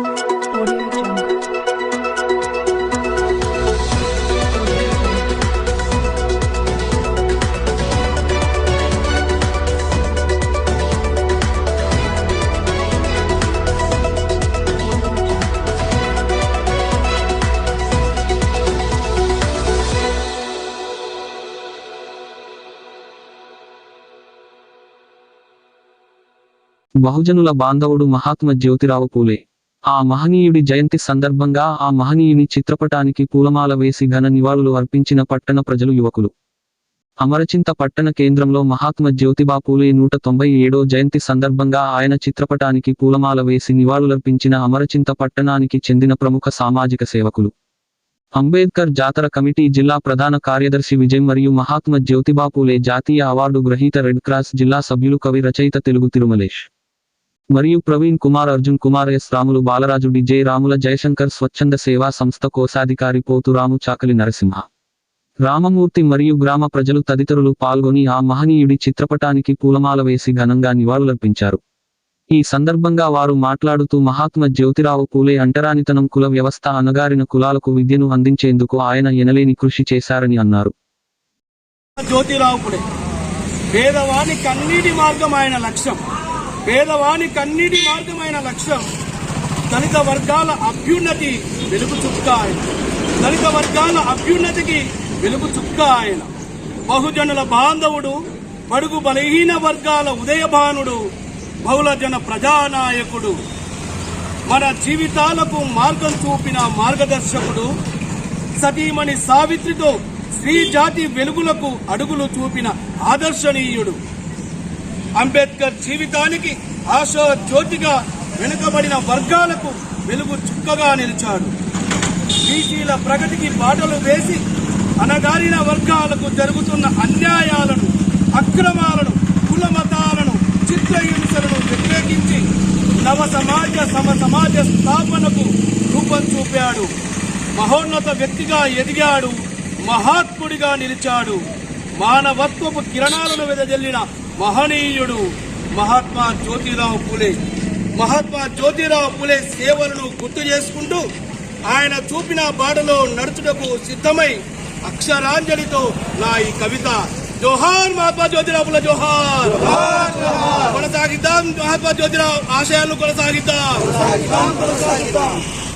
Audio Jungle. బహుజనుల బాంధవుడు మహాత్మ జ్యోతిరావు పూలే ఆ మహనీయుడి జయంతి సందర్భంగా ఆ మహనీయుని చిత్రపటానికి పూలమాల వేసి ఘన నివాళులు అర్పించిన పట్టణ ప్రజలు యువకులు. అమరచింత పట్టణ కేంద్రంలో మహాత్మ జ్యోతిబా పూలే నూట తొంభై ఏడో జయంతి సందర్భంగా ఆయన చిత్రపటానికి పూలమాల వేసి నివాళులర్పించిన అమరచింత పట్టణానికి చెందిన ప్రముఖ సామాజిక సేవకులు. అంబేద్కర్ జాతర కమిటీ జిల్లా ప్రధాన కార్యదర్శి విజయ్ మరియు మహాత్మ జ్యోతిబా పూలే జాతీయ అవార్డు గ్రహీత రెడ్ క్రాస్ జిల్లా సభ్యులు కవి రచయిత తెలుగు తిరుమలేష్. మరియు ప్రవీణ్ కుమార్ అర్జున్ కుమార్ ఎస్ రాములు బాలరాజు డిజే రాముల జయశంకర్ స్వచ్ఛంద సేవా సంస్థ కోశాధికారి పోతురాము చాకలి నరసింహ. రామమూర్తి మరియు గ్రామ ప్రజలు తదితరులు పాల్గొని ఆ మహనీయుడి చిత్రపటానికి పూలమాల వేసి ఘనంగా నివాళులర్పించారు. ఈ సందర్భంగా వారు మాట్లాడుతూ మహాత్మ జ్యోతిరావు పూలే అంటరానితనం కుల వ్యవస్థ అణగారిన కులాలకు విద్యను అందించేందుకు ఆయన ఎనలేని కృషి చేశారని అన్నారు. జ్యోతిరావు పుడే పేదవాని కన్నీటి మార్గం ఆయన లక్ష్యం. పేదవాని కన్నీటి మార్గమైన లక్ష్యం దళిత వర్గాల అభ్యున్నతి వెలుగు చుక్క ఆయన. దళిత వర్గాల అభ్యున్నతికి వెలుగు చుక్క ఆయన. బహుజనుల బాంధవుడు బడుగు బలహీన వర్గాల ఉదయభానుడు బహుళజన ప్రజానాయకుడు. మన జీవితాలకు మార్గం చూపిన మార్గదర్శకుడు సతీమణి సావిత్రితో స్త్రీ జాతి వెలుగులకు అడుగులు చూపిన ఆదర్శనీయుడు. అంబేద్కర్ జీవితానికి ఆశా జ్యోతిగా వెనుకబడిన వర్గాలకు వెలుగు చుక్కగా నిలిచాడు. బీసీల ప్రగతికి బాటలు వేసి అనగారిన వర్గాలకు జరుగుతున్న అన్యాయాలను అక్రమాలను కుల మతాలను చిత్రహింసలను వ్యతిరేకించి నవ సమాజ సమ సమాజ స్థాపనకు రూపం చూపాడు. మహోన్నత వ్యక్తిగా ఎదిగాడు మహాత్ముడిగా నిలిచాడు. మానవత్వపు కిరణాలను వెదజల్లిన మహనీయుడు మహాత్మా జ్యోతిరావు పూలే. మహాత్మా జ్యోతిరావు పూలే సేవలను గుర్తు చేసుకుంటూ ఆయన చూపిన బాటలో నడుచుటకు సిద్ధమై అక్షరాంజలితో నా ఈ కవిత. జోహార్ మహాత్మా జ్యోతిరావు జోహార్. కొనసాగిద్దాం మహాత్మా జ్యోతిరావు ఆశయాలను కొనసాగిద్దాం.